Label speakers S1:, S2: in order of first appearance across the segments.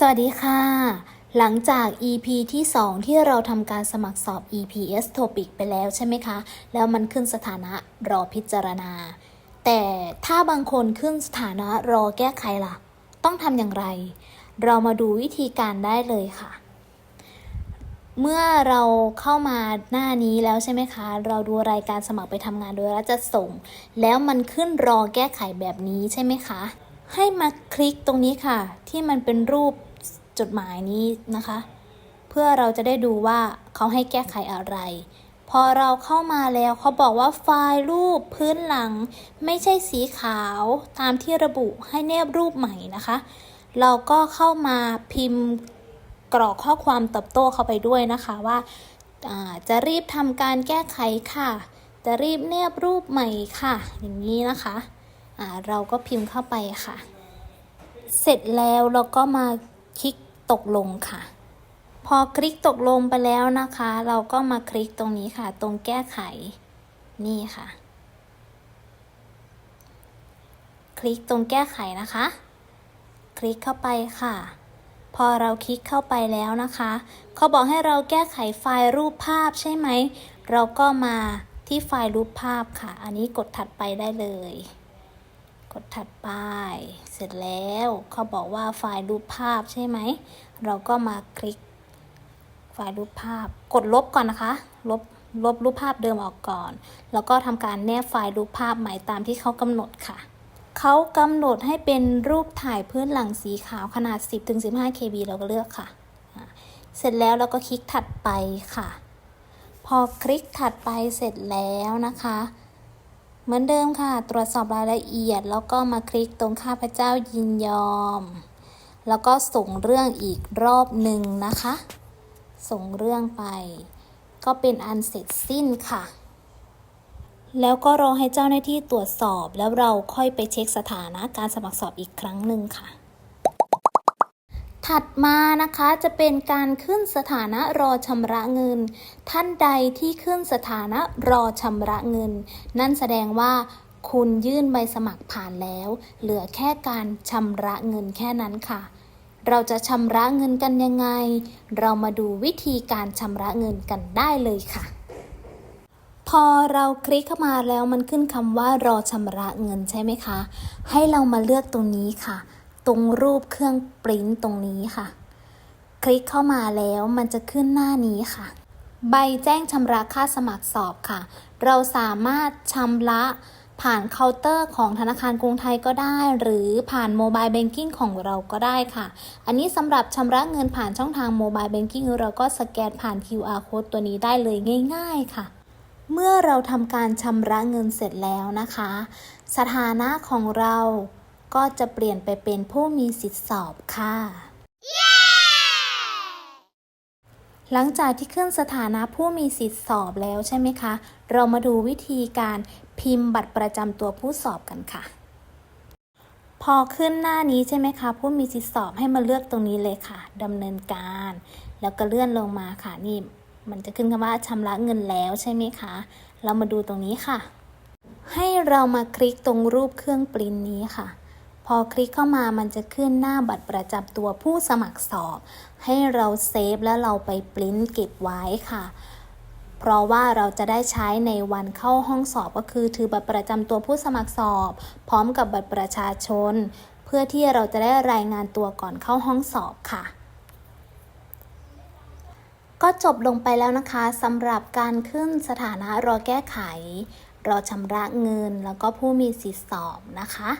S1: สวัสดีค่ะ หลังจาก EP ที่ 2 ที่เราทำการสมัครสอบ EPS Topic ไปแล้วใช่ไหมคะ แล้วมันขึ้นสถานะรอพิจารณา แต่ถ้าบางคนขึ้นสถานะรอแก้ไขล่ะ ต้องทำอย่างไร เรามาดูวิธีการได้เลยค่ะ เมื่อเราเข้ามาหน้านี้แล้วใช่ไหมคะ เราดูรายการสมัครไปทำงานโดยรัฐจัดส่ง แล้วมันขึ้นรอแก้ไขแบบนี้ใช่ไหมคะให้มาคลิกตรงนี้ค่ะ ที่มันเป็นรูป จดหมายนี้นะคะ เพื่อเราจะได้ดูว่าเขาให้แก้ไขอะไร พอเราเข้ามาแล้วเขาบอกว่าไฟล์รูปพื้นหลัง ไม่ใช่สีขาวตามที่ระบุให้แนบรูปใหม่นะคะ เราก็เข้ามาพิมพ์กรอกข้อความตอบโต้เข้าไปด้วยนะคะว่าาจะรีบทำการแก้ไขค่ะ จะรีบแนบรูปใหม่ค่ะ อย่างนี้นะคะเราก็พิมพ์เข้าไปค่ะ เสร็จแล้วเราก็มาคลิก ตกลงค่ะ พอคลิกตกลงไปแล้วนะคะ เราก็มาคลิกตรงนี้ค่ะ ตรงแก้ไข นี่ค่ะ คลิกตรงแก้ไขนะคะ คลิกเข้าไปค่ะ พอเราคลิกเข้าไปแล้วนะคะเขาบอกให้เราแก้ไขไฟล์รูปภาพใช่ไหม เราก็มาที่ไฟล์รูปภาพค่ะ อันนี้กดถัดไปได้เลย กดถัดไป เสร็จแล้วเขาบอกว่าไฟล์รูปภาพใช่ไหม เราก็มาคลิก ไฟล์รูปภาพ กดลบก่อนนะคะ ลบ ลบรูปภาพเดิมออกก่อน แล้วก็ทำการแนบไฟล์รูปภาพใหม่ตามที่เขากำหนดค่ะ เขากำหนดให้เป็นรูปถ่ายพื้นหลังสีขาวขนาด 10-15 KB เราก็เลือกค่ะอะเสร็จแล้วเราก็คลิกถัดไปค่ะ พอคลิกถัดไปเสร็จแล้วนะคะ เหมือนเดิมค่ะ ตรวจสอบรายละเอียด แล้วก็มาคลิกตรงข้าพเจ้ายินยอม แล้วก็ส่งเรื่องอีกรอบหนึ่งนะคะ ส่งเรื่องไป ก็เป็นอันเสร็จสิ้นค่ะ แล้วก็รอให้เจ้าหน้าที่ตรวจสอบแล้วเราค่อยไปเช็คสถานะการสมัครสอบอีกครั้งหนึ่งค่ะ ถัดมานะคะจะเป็นการขึ้นสถานะรอชำระเงิน ท่านใดที่ขึ้นสถานะรอชำระเงิน นั่นแสดงว่าคุณยื่นใบสมัครผ่านแล้ว เหลือแค่การชำระเงินแค่นั้นค่ะ เราจะชำระเงินกันยังไง เรามาดูวิธีการชำระเงินกันได้เลยค่ะ พอเราคลิกเข้ามาแล้วมันขึ้นคำว่ารอชำระเงินใช่ไหมคะ ให้เรามาเลือกตรงนี้ค่ะ ตรงรูปเครื่องปริ้นตรงนี้ค่ะ คลิกเข้ามาแล้วมันจะขึ้นหน้านี้ค่ะ ใบแจ้งชำระค่าสมัครสอบค่ะ เราสามารถชำระผ่านเคาน์เตอร์ของธนาคารกรุงไทยก็ได้ หรือผ่านโมบายแบงกิ้งของเราก็ได้ค่ะ อันนี้สำหรับชำระเงินผ่านช่องทางโมบายแบงกิ้งเราก็สแกนผ่าน QR code ตัวนี้ได้เลยง่าย ๆค่ะ เมื่อเราทำการชำระเงินเสร็จแล้วนะคะ สถานะของเรา ก็จะเปลี่ยนไปเป็นผู้มีสิทธิสอบค่ะ หลังจากที่ขึ้นสถานะผู้มีสิทธิสอบแล้วใช่ไหมคะ เรามาดูวิธีการพิมพ์บัตรประจำตัวผู้สอบกันค่ะ พอขึ้นหน้านี้ใช่ไหมคะ ผู้มีสิทธิสอบให้มาเลือกตรงนี้เลยค่ะดำเนินการ แล้วก็เลื่อนลงมาค่ะนี่มันจะขึ้นคำว่าชำระเงินแล้วใช่ไหมคะ เรามาดูตรงนี้ค่ะ ให้เรามาคลิกตรงรูปเครื่องปริ้นนี้ค่ะ พอคลิกเข้ามามันจะขึ้นหน้าบัตรประจำตัวผู้สมัครสอบ ให้เราเซฟแล้วเราไปปริ้นเก็บไว้ค่ะ เพราะว่าเราจะได้ใช้ในวันเข้าห้องสอบก็คือ ถือบัตรประจำตัวผู้สมัครสอบ พร้อมกับบัตรประชาชน เพื่อที่เราจะได้รายงานตัวก่อนเข้าห้องสอบค่ะก็จบลงไปแล้วนะคะสำหรับการขึ้นสถานะรอแก้ไข รอชำระเงินแล้วก็ผู้มีสิทธิสอบนะคะ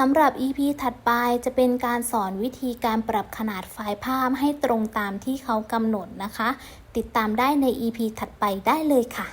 S1: สำหรับ EP ถัดไปจะเป็นการสอนวิธีการปรับขนาดไฟล์ภาพให้ตรงตามที่เขากำหนดนะคะ ติดตามได้ใน EP ถัดไปได้เลยค่ะ